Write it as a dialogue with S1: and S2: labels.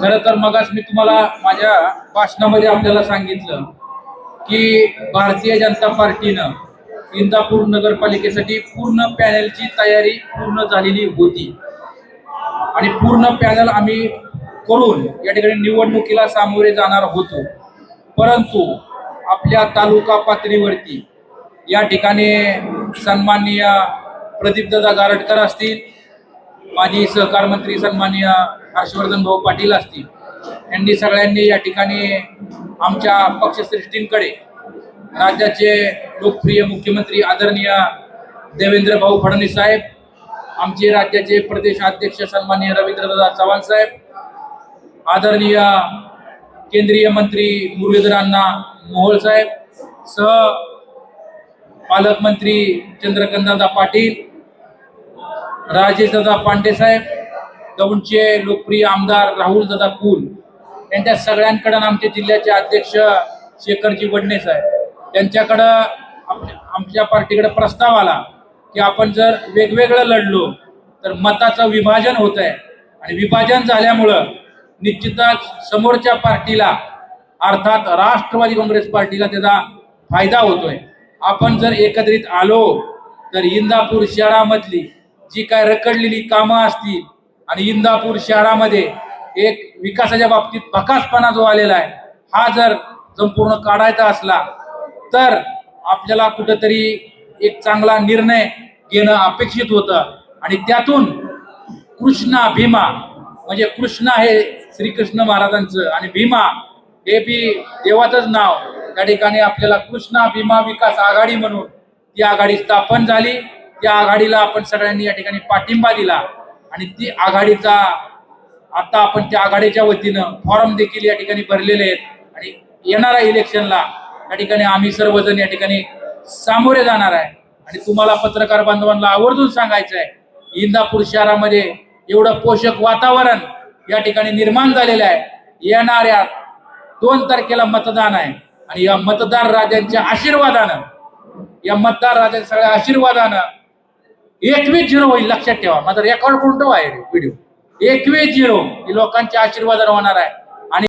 S1: खरं तर मगाच मी तुम्हाला माझ्या भाषणामध्ये आपल्याला सांगितलं की भारतीय जनता पार्टीनं इंदापूर नगरपालिकेसाठी पूर्ण पॅनलची तयारी पूर्ण झालेली होती. आणि पूर्ण पॅनल आम्ही करून या ठिकाणी निवडणुकीला सामोरे जाणार होतो. परंतु आपल्या तालुका पातळीवरती या ठिकाणी सन्माननीय प्रदीपदादा गारटकर असतील माजी सहकार मंत्री सन्माननीय हर्षवर्धन भाऊ पाटील असतील यांनी सगळ्यांनी या ठिकाणी आमच्या पक्षश्रेष्ठींकडे राज्याचे लोकप्रिय मुख्यमंत्री आदरणीय देवेंद्र भाऊ फडणवीस साहेब आमचे राज्याचे प्रदेश अध्यक्ष सन्माननीय रवींद्रदादा चव्हाण साहेब आदरणीय केंद्रीय मंत्री मुरलीधरांना मोहोळ साहेब सह पालकमंत्री चंद्रकांतदादा पाटील राजेशदादा पांडेसाहेब दौंडचे लोकप्रिय आमदार राहुल दादा कुल यांच्या सगळ्यांकडं आमचे जिल्ह्याचे अध्यक्ष शेखरजी वडणे साहेब. त्यांच्याकडं आमच्या पार्टीकडे प्रस्ताव आला की आपण जर वेगवेगळं लढलो तर मताचं विभाजन होत आहे आणि विभाजन झाल्यामुळं निश्चितच समोरच्या पार्टीला अर्थात राष्ट्रवादी काँग्रेस पार्टीला त्याचा फायदा होतोय. आपण जर एकत्रित आलो तर इंदापूर शहरामधली जी काय रखडलेली कामं असतील आणि इंदापूर शहरामध्ये एक विकासाच्या बाबतीत भकासपणा जो आलेला आहे हा जर संपूर्ण काढायचा असला तर आपल्याला कुठंतरी एक चांगला निर्णय घेणं अपेक्षित होतं. आणि त्यातून कृष्णा भीमा म्हणजे कृष्णा हे श्रीकृष्ण महाराजांचं आणि भीमा हे बी देवाचंच नाव. त्या ठिकाणी आपल्याला कृष्णा भीमा विकास आघाडी म्हणून ती आघाडी स्थापन झाली. त्या आघाडीला आपण सगळ्यांनी या ठिकाणी पाठिंबा दिला. आणि ती आघाडीचा आता आपण त्या आघाडीच्या वतीनं फॉर्म देखील या ठिकाणी भरलेले आहेत. आणि येणाऱ्या इलेक्शनला या ठिकाणी आम्ही सर्वजण या ठिकाणी सामोरे जाणार आहे. आणि तुम्हाला पत्रकार बांधवांना आवर्जून सांगायचं आहे इंदापूर शहरामध्ये एवढं पोषक वातावरण या ठिकाणी निर्माण झालेलं आहे. येणाऱ्या दोन तारखेला मतदान आहे. आणि या मतदार राजांच्या आशीर्वादानं या मतदार राजांच्या सगळ्या आशीर्वादानं एकवीस झिरो होईल लक्षात ठेवा. माझा रेकॉर्ड करून ठेवा व्हिडिओ एकवीस झिरो. ही लोकांच्या आशीर्वादानं होणार आहे